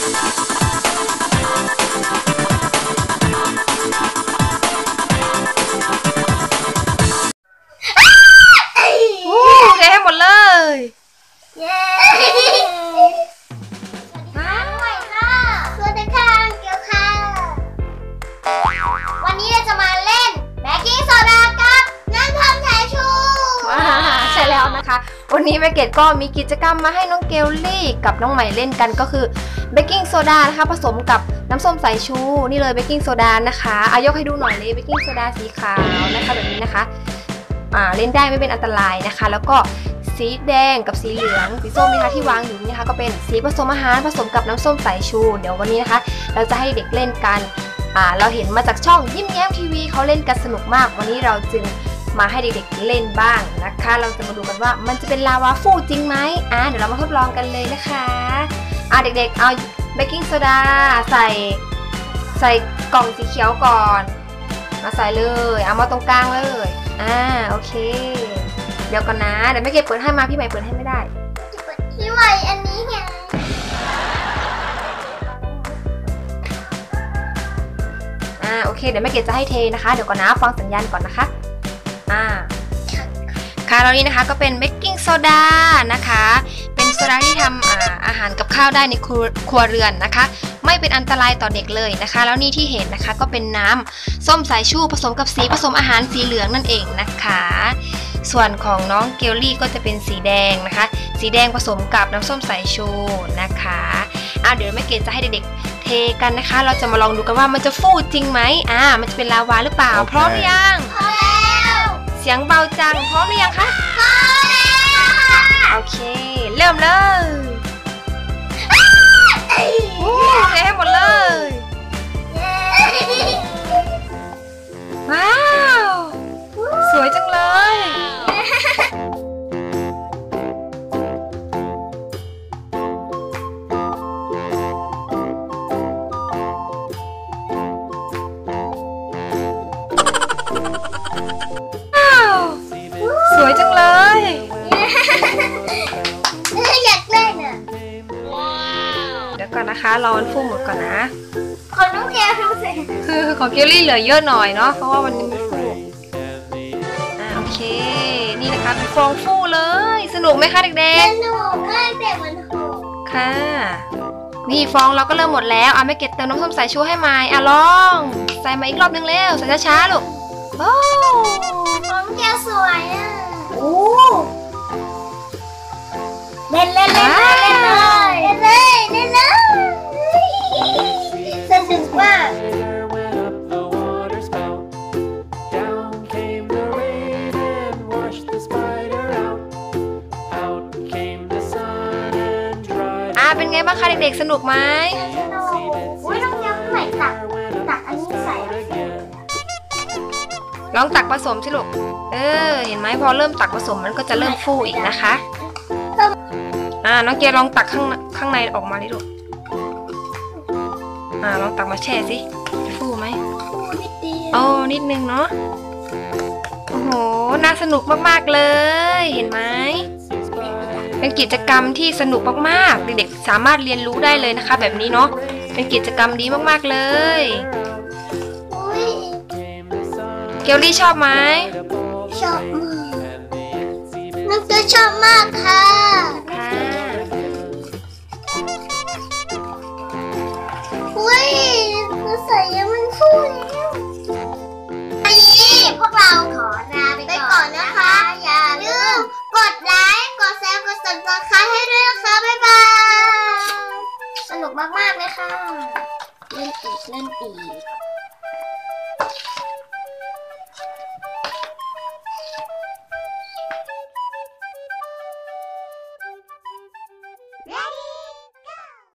Thank you. นะคะ วันนี้แม่เกดก็มีกิจกรรมมาให้น้องเกลลี่กับน้องใหม่เล่นกันก็คือเบกกิ้งโซดานะคะ ผสมกับน้ำส้มสายชู นี่เลยเบกกิ้งโซดานะคะอายกให้ดูหน่อยเลยเบกกิ้งโซดาสีขาวนะคะแบบนี้นะคะอ่าเล่นได้ไม่เป็นอันตรายนะคะ แล้วก็สีแดงกับสีเหลืองสีส้มนะคะที่วางอยู่นี่นะคะก็เป็นสีผสมอาหารผสมกับน้ำส้มสายชู เดี๋ยววันนี้นะคะ เราจะให้เด็กเล่นกันอ่าเราเห็นมาจากช่องยิ้มแย้มทีวีเขาเล่นกันสนุกมาก วันนี้เราจึง มาให้เด็กๆเล่นบ้างนะคะ เราจะมาดูกันว่ามันจะเป็นลาวาฟูจริงไหมอะเดี๋ยวเรามาทดลองกันเลยนะคะอะเด็กๆเอาเบกกิ้งโซดาใส่ใส่กล่องสีเขียวก่อน มาใส่เลยเอามาตรงกลางเลยอ่าโอเค เดี๋ยวก่อนนะเดี๋ยวแม่เก็บเปิดให้มาพี่ใหม่เปิดให้ไม่ได้พี่ไหวอันนี้ไงอ่าโอเคเดี๋ยวแม่เกดจะให้เทนะคะ เดี๋ยวก่อนนะฟังสัญญาณก่อนนะคะอ่าค่ะ แล้วนี้นะคะก็เป็นเบกกิ้งโซดานะคะ เป็นโซดาที่ทำอ่าอาหารกับข้าวได้ในครัวครัวเรือนนะคะ ไม่เป็นอันตรายต่อเด็กเลยนะคะ แล้วนี่ที่เห็นนะคะก็เป็นน้ำส้มสายชูผสมกับสีผสมอาหารสีเหลืองนั่นเองนะคะ ส่วนของน้องเกลลี่ก็จะเป็นสีแดงนะคะ สีแดงผสมกับน้ำส้มสายชูนะคะอ่าเดี๋ยวแม่เกดจะให้เด็กๆเทกันนะคะ เราจะมาลองดูกันว่ามันจะฟูจริงไหมอ่ามันจะเป็นลาวาหรือเปล่าโอเคพร้อมหรือยังพอแล้ว เสียงเบาจังพร้อมหรือยังคะพอแล้วค่ะโอเค เริ่มเลย รอมันฟูหมดก่อนนะคนน้องเกียวดูสิคือของเกลลี่เหลือเยอะหน่อยเนาะเพราะว่าวันนี้ไม่ฟูอ่าโอเค นี่นะคะเป็นฟองฟูเลย สนุกไหมคะเด็กสนุกมากแต่มันโหดๆค่ะ นี่ฟองเราก็เริ่มหมดแล้วอะแม่เกดเติมน้ำส้มสายชูให้ไหมอะลอง ใส่มาอีกรอบนึงเร็วใส่ช้าๆลูกโอ้น้องเกียวสวยอะโอ้เล่นเล่นเล่ ไงบ้างคะเด็กๆ สนุกไหมสนุกอุ้ยน้องเกียวใหม่ตักตักอันนี้ใส่ again. ลองตักผสมสิลูก เออ เห็นไหมพอเริ่มตักผสมมันก็จะเริ่มฟูอีกนะคะ อ่า น้องเกียร์ลองตักข้างในข้างในออกมาดิลูก อ่า ลองตักมาแช่สิ จะฟูไหมนิดเดียวโอ้นิดนึงเนาะ โอ้โห น่าสนุกมากๆเลย เห็นไหมเป็น กิจกรรมที่สนุกมากๆ เด็กๆสามารถเรียนรู้ได้เลยนะคะ แบบนี้เนาะเป็นกิจกรรมดีมากๆเลยเกลลี่ชอบไหมชอบมากน้องเกียวชอบมากค่ะ สนุ